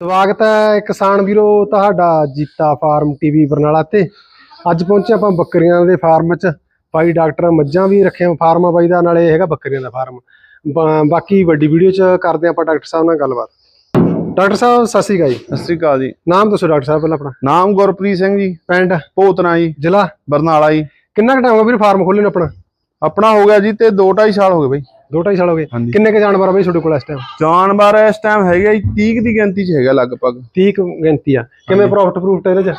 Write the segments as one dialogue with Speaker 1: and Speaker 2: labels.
Speaker 1: ਸਵਾਗਤ ਹੈ ਕਿਸਾਨ ਵੀਰੋ ਤੁਹਾਡਾ ਜੀਤਾ ਫਾਰਮ ਟੀਵੀ ਬਰਨਾਲਾ ਤੇ। ਅੱਜ ਪਹੁੰਚੇ ਆਪਾਂ ਬੱਕਰੀਆਂ ਦੇ ਫਾਰਮ 'ਚ। ਬਾਈ ਡਾਕਟਰ ਮੱਝਾਂ ਵੀ ਰੱਖਿਆ ਫਾਰਮ ਆ ਬਾਈ ਦਾ ਨਾਲੇ ਇਹ ਹੈਗਾ ਬੱਕਰੀਆਂ ਦਾ ਫਾਰਮ। ਬਾਕੀ ਵੱਡੀ ਵੀਡੀਓ 'ਚ ਕਰਦੇ ਆਪਾਂ ਡਾਕਟਰ ਸਾਹਿਬ ਨਾਲ ਗੱਲਬਾਤ। ਡਾਕਟਰ ਸਾਹਿਬ ਸਤਿ ਸ਼੍ਰੀ ਅਕਾਲ ਜੀ।
Speaker 2: ਸਤਿ ਸ੍ਰੀ ਅਕਾਲ ਜੀ।
Speaker 1: ਨਾਮ ਦੱਸੋ ਡਾਕਟਰ ਸਾਹਿਬ ਪਹਿਲਾਂ ਆਪਣਾ।
Speaker 2: ਨਾਮ ਗੁਰਪ੍ਰੀਤ ਸਿੰਘ ਜੀ।
Speaker 1: ਪਿੰਡ?
Speaker 2: ਭੋਤਨਾ ਜੀ।
Speaker 1: ਜ਼ਿਲ੍ਹਾ?
Speaker 2: ਬਰਨਾਲਾ ਜੀ।
Speaker 1: ਕਿੰਨਾ ਕੁ ਟਾਈਮ ਹੋ ਗਿਆ ਵੀਰ ਫਾਰਮ ਖੋਲੇ ਨੂੰ ਆਪਣਾ?
Speaker 2: ਆਪਣਾ ਹੋ ਗਿਆ ਜੀ ਤੇ 2 2.5 ਸਾਲ ਹੋ ਗਏ ਬਈ।
Speaker 1: ਦੋ ਢਾਈ ਸਾਲ ਹੋ ਗਏ।
Speaker 2: ਹਾਂਜੀ।
Speaker 1: ਕਿੰਨੇ ਕੁ ਜਾਨਵਰ ਆ ਬਾਈ ਤੁਹਾਡੇ ਕੋਲ ਇਸ ਟਾਈਮ
Speaker 2: ਜਾਨਵਰ ਇਸ ਟਾਈਮ ਹੈਗਾ ਜੀ 30 ਕੁ ਦੀ ਗਿਣਤੀ ਚ ਹੈਗਾ ਲਗਭਗ।
Speaker 1: 30 ਕੁ ਗਿਣਤੀ ਆ। ਕਿਵੇਂ ਪ੍ਰੋਫਿਟ ਪ੍ਰੂਫਟ ਇਹਦੇ 'ਚ?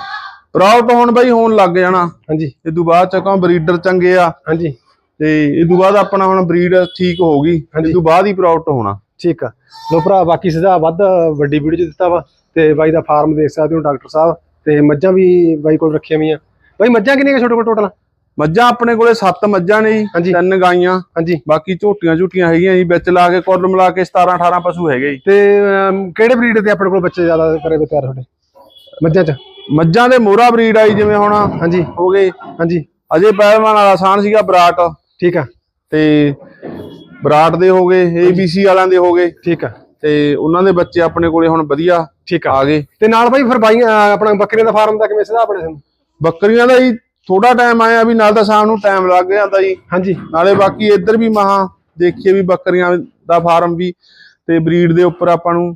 Speaker 2: ਪ੍ਰਾਊਟ ਹੁਣ ਬਈ ਹੋਣ ਲੱਗ ਜਾਣਾ।
Speaker 1: ਹਾਂਜੀ।
Speaker 2: ਇਹ ਤੋਂ ਬਾਅਦ ਚੱਕਾਂ ਬਰੀਡਰ ਚੰਗੇ ਆ।
Speaker 1: ਹਾਂਜੀ।
Speaker 2: ਤੇ ਇਹ ਤੋਂ ਬਾਅਦ ਆਪਣਾ ਹੁਣ ਬਰੀਡ ਠੀਕ ਹੋ ਗਈ। ਇਹ ਤੋਂ ਬਾਅਦ ਹੀ ਪ੍ਰਾਊਟ ਹੋਣਾ।
Speaker 1: ਠੀਕ ਆ। ਲੋ ਭਰਾ ਬਾਕੀ ਸਿਧਾ ਵੱਧ ਵੱਡੀ ਵੀਡੀਓ ਚ ਦਿੱਤਾ ਵਾ ਤੇ ਬਾਈ ਦਾ ਫਾਰਮ ਦੇਖ ਸਕਦੇ ਹੋ ਡਾਕਟਰ ਸਾਹਿਬ ਤੇ ਮੱਝਾਂ ਵੀ ਬਾਈ ਕੋਲ ਰੱਖੀਆਂ ਵੀਆਂ ਬਾਈ ਮੱਝਾਂ ਕਿੰਨੀਆਂ ਕੁ ਤੁਹਾਡੇ ਕੋਲ ਟੋਟਲ
Speaker 2: ਮੱਝਾਂ ਆਪਣੇ ਕੋਲੇ 7 ਮੱਝਾਂ ਨੇ। ਜੀ ਤਿੰਨ ਗਾਈਆਂ।
Speaker 1: ਹਾਂਜੀ।
Speaker 2: ਬਾਕੀ ਝੋਟੀਆਂ ਝੂਟੀਆਂ ਹੈਗੀਆਂ ਜੀ ਵਿੱਚ ਲਾ ਕੇ ਕੁੱਲ ਮਿਲਾ ਕੇ 17 18 ਪਸ਼ੂ ਹੈਗੇ ਜੀ।
Speaker 1: ਤੇ ਕਿਹੜੇ ਬਰੀਡ ਦੇ ਆਪਣੇ ਕੋਲ ਬੱਚੇ ਜ਼ਿਆਦਾ ਕਰੇ ਵੇ ਤਿਆਰ ਤੁਹਾਡੇ? ਮੱਝਾਂ ਚ?
Speaker 2: ਮੱਝਾਂ ਦੇ ਮੋਹਰਾ ਬਰੀਡ ਆਈ ਜਿਵੇਂ ਹੁਣ
Speaker 1: ਹਾਂਜੀ।
Speaker 2: ਹੋ ਗਏ।
Speaker 1: ਹਾਂਜੀ।
Speaker 2: ਅਜੇ ਪਹਿਲਵਾਨ ਵਾਲਾ ਆਸਾਨ ਸੀਗਾ ਬਰਾਟ।
Speaker 1: ਠੀਕ ਆ।
Speaker 2: ਤੇ ਬਰਾਟ ਦੇ ਹੋ ਗਏ ABC ਵਾਲਿਆਂ ਦੇ ਹੋ ਗਏ।
Speaker 1: ਠੀਕ ਆ।
Speaker 2: ਤੇ ਉਹਨਾਂ ਦੇ ਬੱਚੇ ਆਪਣੇ ਕੋਲੇ ਹੁਣ ਵਧੀਆ
Speaker 1: ਠੀਕ ਆ।
Speaker 2: ਆ ਗਏ।
Speaker 1: ਤੇ ਨਾਲ ਬਾਈ ਫਿਰ ਬਾਈ ਆਪਣਾ ਬੱਕਰੀਆਂ ਦਾ ਫਾਰਮ ਦਾ ਕਿਵੇਂ ਸਿਧਾ ਆਪਣੇ ਤੁਹਾਨੂੰ
Speaker 2: ਬੱਕਰੀਆਂ ਦਾ ਹੀ ਥੋੜਾ ਟਾਈਮ ਆਇਆ ਵੀ ਨਾਲ ਤਾਂ ਸ਼ਾਮ ਨੂੰ ਟਾਈਮ ਲੱਗ ਜਾਂਦਾ ਜੀ।
Speaker 1: ਹਾਂਜੀ।
Speaker 2: ਨਾਲੇ ਬਾਕੀ ਇੱਧਰ ਵੀ ਮਹਾ ਦੇਖੀਏ ਵੀ ਬੱਕਰੀਆਂ ਦਾ ਫਾਰਮ ਵੀ ਤੇ ਬਰੀਡ ਦੇ ਉੱਪਰ ਆਪਾਂ ਨੂੰ